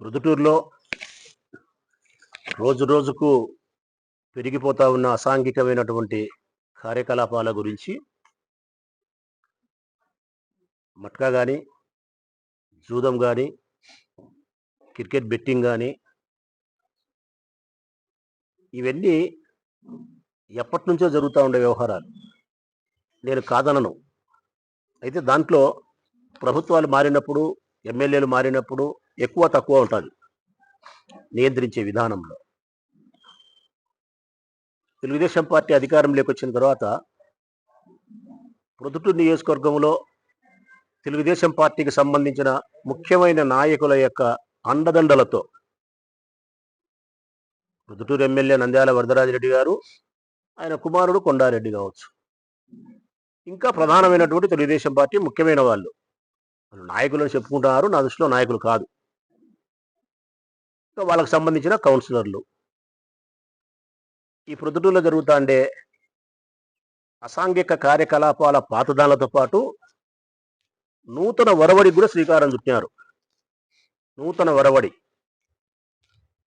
ప్రొద్దుటూరులో రోజు రోజుకు పెరిగిపోతా ఉన్న అసాంఘికమైనటువంటి కార్యకలాపాల గురించి మట్కా కానీ జూదం కానీ క్రికెట్ బెట్టింగ్ కానీ ఇవన్నీ ఎప్పటి నుంచో జరుగుతూ ఉండే వ్యవహారాలు. నేను కాదనను. అయితే దాంట్లో ప్రభుత్వాలు మారినప్పుడు ఎమ్మెల్యేలు మారినప్పుడు ఎక్కువ తక్కువ ఉంటుంది. నియంత్రించే విధానంలో. తెలుగుదేశం పార్టీ అధికారంలోకి వచ్చిన తర్వాత ప్రొద్దుటూరు నియోజకవర్గంలో తెలుగుదేశం పార్టీకి సంబంధించిన ముఖ్యమైన నాయకుల యొక్క అండదండలతో ప్రొద్దుటూరు ఎమ్మెల్యే నంద్యాల వరదరాజరెడ్డి గారు ఆయన కుమారుడు కొండారెడ్డి కావచ్చు. ఇంకా ప్రధానమైనటువంటి తెలుగుదేశం పార్టీ ముఖ్యమైన వాళ్ళు. వాళ్ళు నాయకులను చెప్పుకుంటున్నారు నా దృష్టిలో నాయకులు కాదు. సో వాళ్ళకి సంబంధించిన కౌన్సిలర్లు. ఈ ప్రొద్దుటూరులో జరుగుతాండే అసాంఘిక కార్యకలాపాల పాతదాలతో పాటు నూతన వరవడి కూడా శ్రీకారం చుట్టినారు. నూతన వరవడి.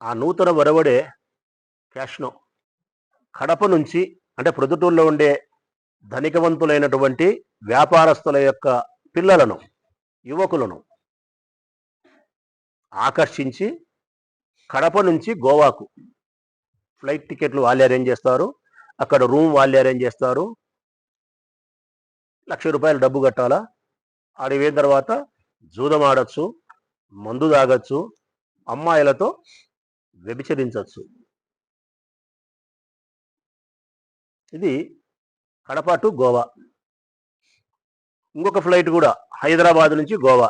ఆ నూతన వరవడే క్యాష్నో కడప నుంచి అంటే ప్రొద్దుటూరులో ఉండే ధనికవంతులైనటువంటి వ్యాపారస్తుల యొక్క పిల్లలను యువకులను ఆకర్షించి కడప నుంచి గోవాకు ఫ్లైట్ టికెట్లు వాళ్ళే అరేంజ్ చేస్తారు. అక్కడ రూమ్ వాళ్ళే అరేంజ్ చేస్తారు. లక్ష రూపాయలు డబ్బు కట్టాలా? ఆడిపోయిన తర్వాత జూదం ఆడచ్చు మందు తాగొచ్చు అమ్మాయిలతో వ్యభిచరించవచ్చు ఇది కడప టు గోవా. ఇంకొక ఫ్లైట్ కూడా హైదరాబాద్ నుంచి గోవా.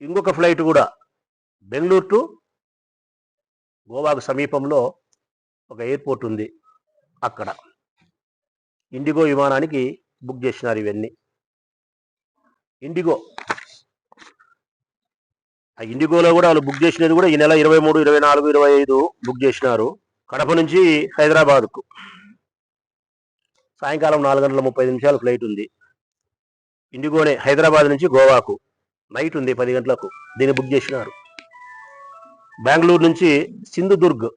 ఇంకొక ఫ్లైట్ కూడా బెంగళూరు టు గోవాకు సమీపంలో ఒక ఎయిర్పోర్ట్ ఉంది అక్కడ. ఇండిగో విమానానికి బుక్ చేసినారు ఇవన్నీ. ఇండిగో. ఆ ఇండిగోలో కూడా వాళ్ళు బుక్ చేసినది కూడా ఈ నెల ఇరవై మూడు ఇరవై నాలుగు ఇరవై ఐదు బుక్ చేసినారు. కడప నుంచి హైదరాబాద్కు. సాయంకాలం నాలుగు గంటల ముప్పై నిమిషాలు ఫ్లైట్ ఉంది. ఇండిగోనే హైదరాబాద్ నుంచి గోవాకు. నైట్ ఉంది పది గంటలకు. దీన్ని బుక్ చేసినారు. బెంగళూరు నుంచి సింధుదుర్గ్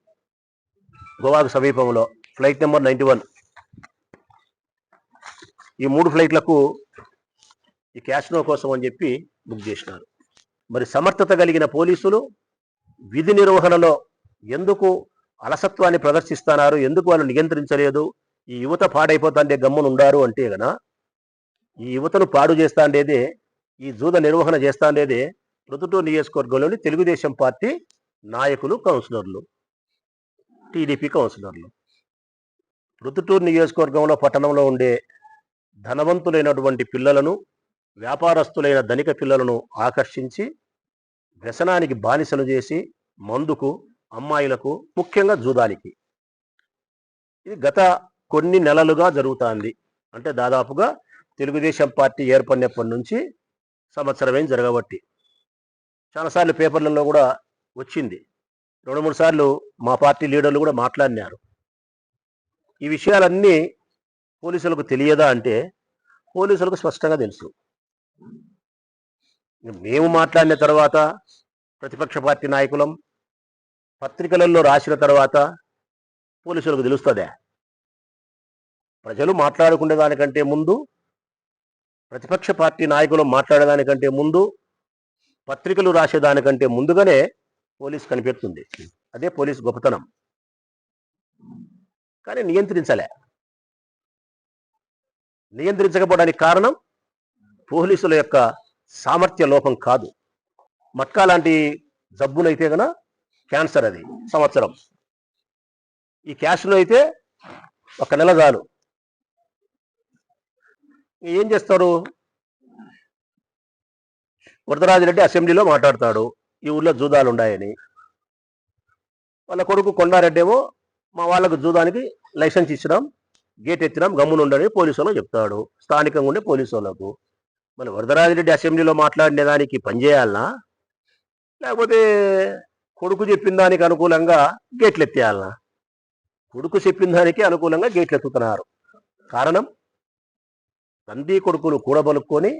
గోవాకు సమీపంలో. Flight number ninety one. ఈ మూడు ఫ్లైట్లకు ఈ క్యాష్నో కోసం అని చెప్పి బుక్ చేసినారు. మరి సమర్థత కలిగిన పోలీసులు విధి నిర్వహణలో ఎందుకు అలసత్వాన్ని ప్రదర్శిస్తున్నారు? ఎందుకు వాళ్ళు నియంత్రించలేదు? ఈ యువత పాడైపోతాండే గమ్మును ఉండారు అంటే గన ఈ యువతను పాడు చేస్తాండేదే ఈ జూద నిర్వహణ చేస్తాండేదే ప్రొద్దుటూరు నియోజకవర్గంలోని తెలుగుదేశం పార్టీ నాయకులు కౌన్సిలర్లు టీడీపీ కౌన్సిలర్లు. రుతుటూరు నియోజకవర్గంలో పట్టణంలో ఉండే ధనవంతులైనటువంటి పిల్లలను వ్యాపారస్తులైన ధనిక పిల్లలను ఆకర్షించి వ్యసనానికి బానిసలు చేసి మందుకు అమ్మాయిలకు ముఖ్యంగా జూదానికి ఇది గత కొన్ని నెలలుగా జరుగుతోంది. అంటే దాదాపుగా తెలుగుదేశం పార్టీ ఏర్పడినప్పటి నుంచి సంవత్సరమేం జరగబట్టి. చాలాసార్లు పేపర్లలో కూడా వచ్చింది. రెండు మూడు సార్లు మా పార్టీ లీడర్లు కూడా మాట్లాడినారు. ఈ విషయాలన్నీ పోలీసులకు తెలియదా అంటే పోలీసులకు స్పష్టంగా తెలుసు. మేము మాట్లాడిన తర్వాత ప్రతిపక్ష పార్టీ నాయకులం పత్రికలలో రాసిన తర్వాత పోలీసులకు తెలుస్తుందా? ప్రజలు మాట్లాడుకునే దానికంటే ముందు ప్రతిపక్ష పార్టీ నాయకులు మాట్లాడేదానికంటే ముందు పత్రికలు రాసేదానికంటే ముందుగానే పోలీస్ కనిపెడుతుంది. అదే పోలీస్ గొప్పతనం. కానీ నియంత్రించలే. నియంత్రించకపోవడానికి కారణం పోలీసుల యొక్క సామర్థ్య లోపం కాదు. మట్కా లాంటి జబ్బునైతే గన క్యాన్సర్ అది సంవత్సరం. ఈ క్యాష్లో అయితే ఒక నెల చాలు. ఏం చేస్తారు? వరదరాజిరెడ్డి అసెంబ్లీలో మాట్లాడతాడు. ఈ ఊర్లో జూదాలు ఉన్నాయని. వాళ్ళ కొడుకు కొండారెడ్డి ఏమో మా వాళ్ళకు జూదానికి లైసెన్స్ ఇచ్చినాం గేట్ ఎత్తినాం గమ్మునుండని పోలీసు వాళ్ళకి చెప్తాడు. స్థానికంగా ఉండే పోలీసు వాళ్ళకు మన వరదరాజిరెడ్డి అసెంబ్లీలో మాట్లాడిన దానికి పనిచేయాలనా లేకపోతే కొడుకు చెప్పిన దానికి అనుకూలంగా గేట్లు ఎత్తేయాలనా? కొడుకు చెప్పిన దానికి అనుకూలంగా గేట్లు ఎత్తుతున్నారు. కారణం? తండ్రి కొడుకులు కూడబలుక్కొని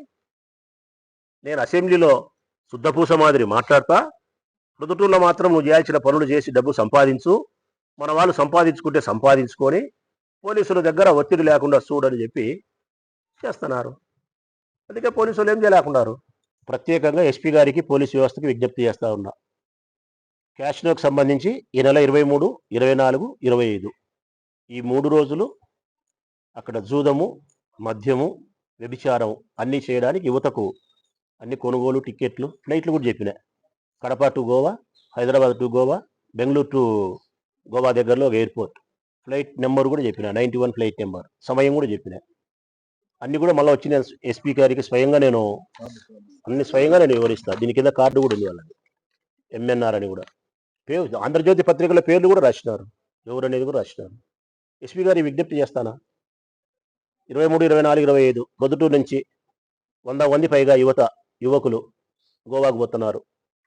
నేను అసెంబ్లీలో శుద్ధపూస మాదిరి మాట్లాడతా. ప్రొద్దుటూరులో మాత్రం నువ్వు చేయాల్సిన పనులు చేసి డబ్బు సంపాదించు. మన వాళ్ళు సంపాదించుకుంటే సంపాదించుకొని పోలీసుల దగ్గర ఒత్తిడి లేకుండా చూడని చెప్పి చేస్తున్నారు. అందుకే పోలీసులు ఏం చేయలేకున్నారు? ప్రత్యేకంగా ఎస్పీ గారికి పోలీసు వ్యవస్థకి విజ్ఞప్తి చేస్తూ ఉన్నా. క్యాష్నోకి సంబంధించి ఈ నెల ఇరవై మూడు ఇరవై నాలుగు ఇరవై ఐదు. ఈ మూడు రోజులు అక్కడ జూదము మద్యము వ్యభిచారం అన్నీ చేయడానికి యువతకు అన్ని కొనుగోలు టికెట్లు ఫ్లైట్లు కూడా చెప్పిన. Kadapa to Goa Hyderabad to Goa Bengaluru to Goa దగ్గరలో ఒక ఎయిర్పోర్ట్ ఫ్లైట్ నెంబర్ కూడా చెప్పిన నైంటీ వన్ ఫ్లైట్ నెంబర్ సమయం కూడా చెప్పిన. అన్ని కూడా మళ్ళీ వచ్చిన ఎస్పీ గారికి స్వయంగా నేను అన్ని స్వయంగా నేను వివరిస్తా. దీని కింద కార్డు కూడా ఉంది వాళ్ళది. ఎంఎన్ఆర్ అని కూడా. పేరు ఆంధ్రజ్యోతి పత్రికల పేర్లు కూడా రాసినారు. ఎవరు అనేది కూడా రాసినారు. ఎస్పీ గారి విజ్ఞప్తి చేస్తానా? ఇరవై మూడు ఇరవై నాలుగు ఇరవై ఐదు. మొదటూరు నుంచి వంద మంది పైగా యువత యువకులు గోవాకు పోతున్నారు.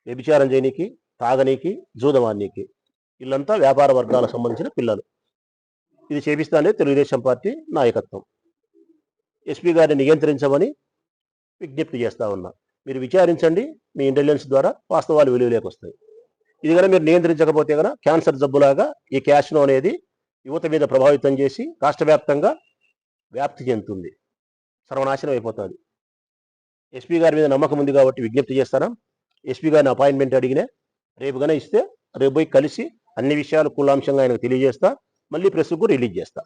వ్యభిచారం చేయనీకి తాగనీకి జూదమానికి వీళ్ళంతా వ్యాపార వర్గాలకు సంబంధించిన పిల్లలు. ఇది చేపిస్తానే తెలుగుదేశం పార్టీ నాయకత్వం. ఎస్పీ గారిని నియంత్రించమని విజ్ఞప్తి చేస్తా ఉన్నా. మీరు విచారించండి మీ ఇంటెలిజెన్స్ ద్వారా వాస్తవాలు విలువలోకి వస్తాయి. ఇది కనుక మీరు నియంత్రించకపోతే కనుక క్యాన్సర్ జబ్బులాగా ఈ క్యాష్నో అనేది యువత మీద ప్రభావితం చేసి రాష్ట్ర వ్యాప్తంగా వ్యాప్తి చెందుతుంది. సర్వనాశనం అయిపోతుంది. ఎస్పీ గారి మీద నమ్మకం ఉంది కాబట్టి విజ్ఞప్తి చేస్తాను. ఎస్పీ గారిని అపాయింట్మెంట్ అడిగినా రేపు కనుక ఇస్తే రేపు పోయి కలిసి అన్ని విషయాలు కులాంశంగా ఆయనకు తెలియజేస్తా. మళ్ళీ ప్రెస్కు రిలీజ్ చేస్తా.